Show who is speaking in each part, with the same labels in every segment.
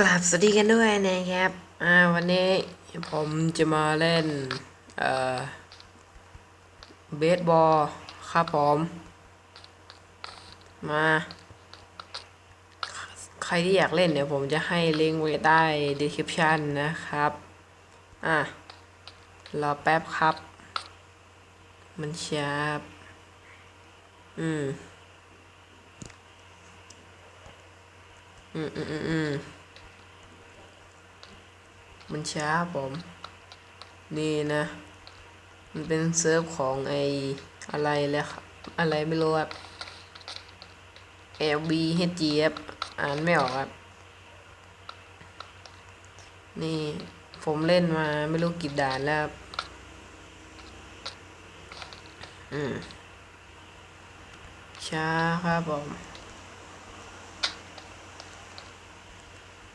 Speaker 1: กราบสวัสดีกันด้วยนะครับ อ่า วันนี้ผมจะมาเล่น เอ่อ เบสบอลครับผม มา ใครที่อยากเล่นเดี๋ยวผมจะให้ลิงก์ไว้ใต้ description นะครับ อะ รอแป๊บครับ มันช้าอืม อืมอืมอืม มันช้าผมนี่นะ มันเป็นเซิร์ฟของไออะไรเลยครับอะไรไม่รู้ครับ LB HGF อ่านไม่ออกครับ นี่ผมเล่นมาไม่รู้กี่ด่านแล้วครับอืมช้าครับผม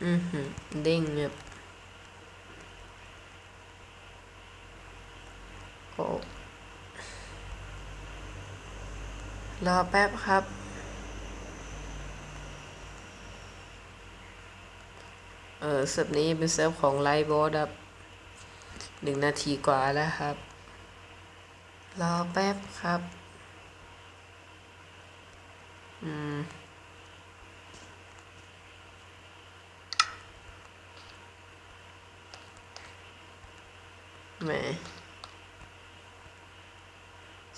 Speaker 1: อือหือเด้งครับโอ้ รอแป๊บครับ เออเซิร์ฟนี้เป็นเซิร์ฟของไลฟ์บอสครับหนึ่งนาทีกว่าแล้วครับ รอแป๊บครับ อืมแหม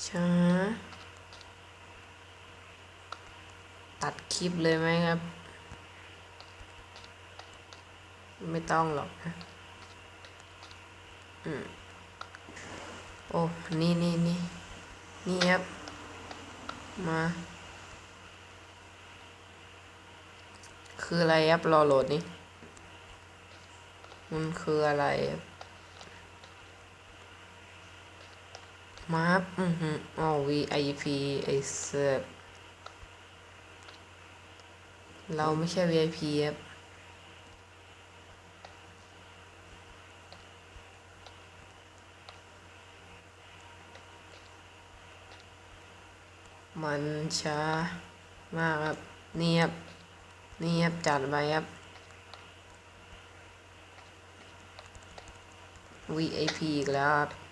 Speaker 1: ช้า ตัดคลิปเลยไหมครับ ไม่ต้องหรอกนะอืมโอ้ นี่นี่นี่นี่ครับ มา คืออะไรครับรอโหลดนี่ มันคืออะไรครับ มาร์อือหืออ๋อ VIP ไอเซิร์ฟเราไม่ใช่ VIP ครับมันช้ามากครับ เนี่ครับนี่ครับจัดไปครับ VIP อีกแล้วครับ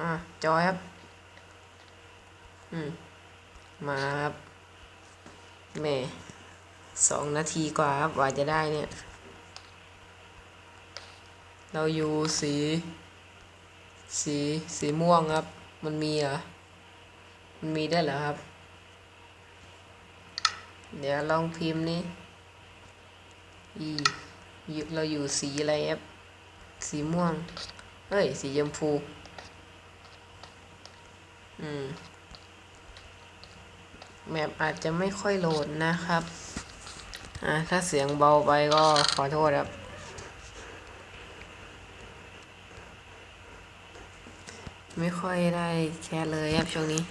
Speaker 1: อะจอยครับ อืม มาครับแม่สองนาทีกว่าครับกว่าจะได้เนี่ย เราอยู่สี สีสีม่วงครับ มันมีเหรอ มันมีได้เหรอครับ เดี๋ยวลองพิมพ์นี่อีเราอยู่สีอะไรครับสีม่วงเฮ้ย สีชมพู อืมแมปอาจจะไม่ค่อยโหลดนะครับ อ่า ถ้าเสียงเบาไปก็ขอโทษครับ ไม่ค่อยได้แชร์เลยครับช่วงนี้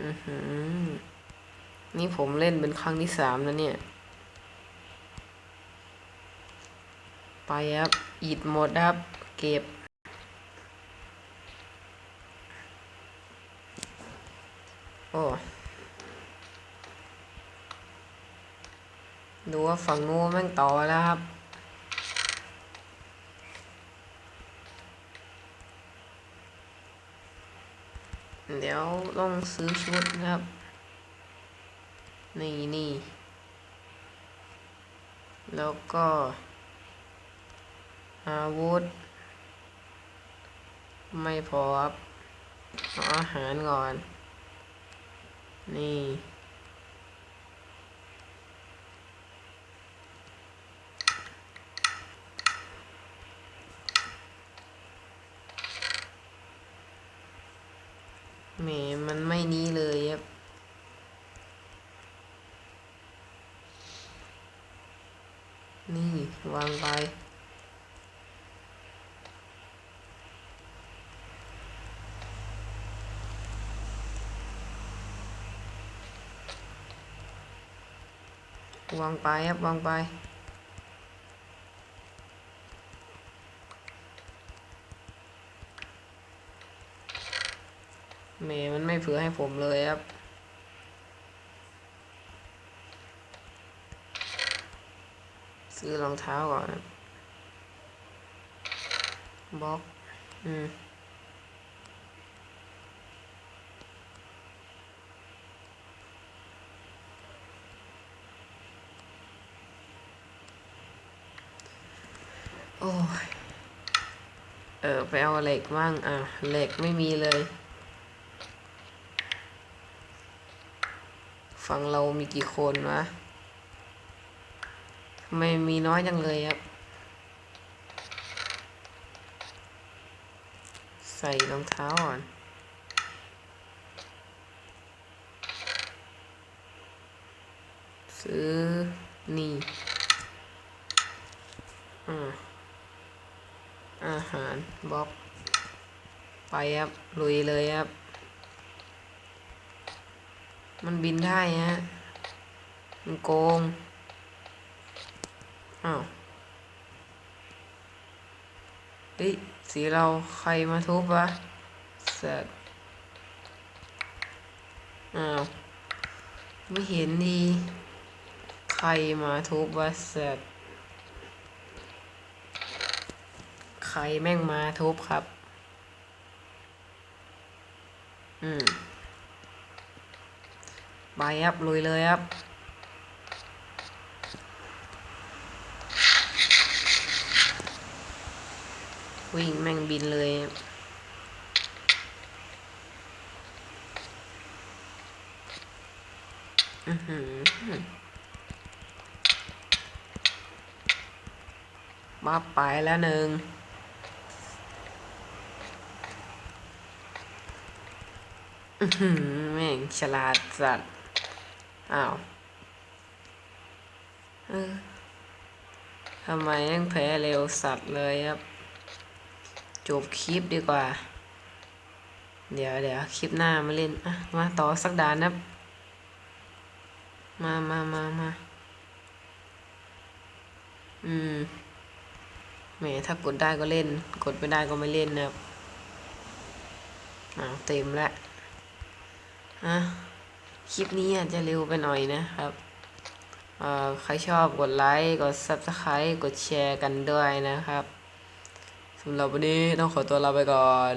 Speaker 1: อือหือ นี่ผมเล่นเป็นครั้งที่สามแล้วเนี่ย ไปครับ อิดหมดครับ เก็บ โอ้ดูว่าฝั่งนู้นแม่งต่อแล้วครับ เดี๋ยวต้องซื้อชุดนะครับ นี่นี่แล้วก็อาวุธ ไม่พอครับอาหารก่อน นี่ แหม มันไม่นี้เลยครับนี่ วางไป วางไปครับวางไป เมมันไม่เผื่อให้ผมเลยครับซื้อรองเท้าก่อนบล็อก อืม โอ้ย เออไปเอาเหล็กมั่งอะ เหล็กไม่มีเลย ฝั่งเรามีกี่คนวะทำไมมีน้อยจังเลยครับ ใส่รองเท้าก่อนซื้อนี่ อ่า อาหาร บล็อก ไปครับ ลุยเลยครับ มันบินได้ฮะ มันโกง อ้าวเฮ้ยสีเราใครมาทุบวะเสร็จอ้าว ไม่เห็นดี ใครมาทุบวะเสร็จ ใครแม่งมาทุบครับ อืมไปครับลุยเลยครับวิ่งแม่งบินเลย อือหือมาไปแล้วหนึ่ง อือหือ แม่งฉลาดสัตว์อ้าวทำไมยังแพ้เร็วสัตว์เลยครับ จบคลิปดีกว่า เดี๋ยวเดี๋ยวคลิปหน้ามาเล่นอะมาต่อสักดานนะครับมามามามาอืมแหมถ้ากดได้ก็เล่น กดไม่ได้ก็ไม่เล่นนะครับอ้าวเต็มแล้ว อะคลิปนี้อาจจะเร็วไปหน่อยนะครับใครชอบกดไลค์กด Subscribe กดแชร์กันด้วยนะครับสำหรับวันนี้ต้องขอตัวลาไปก่อน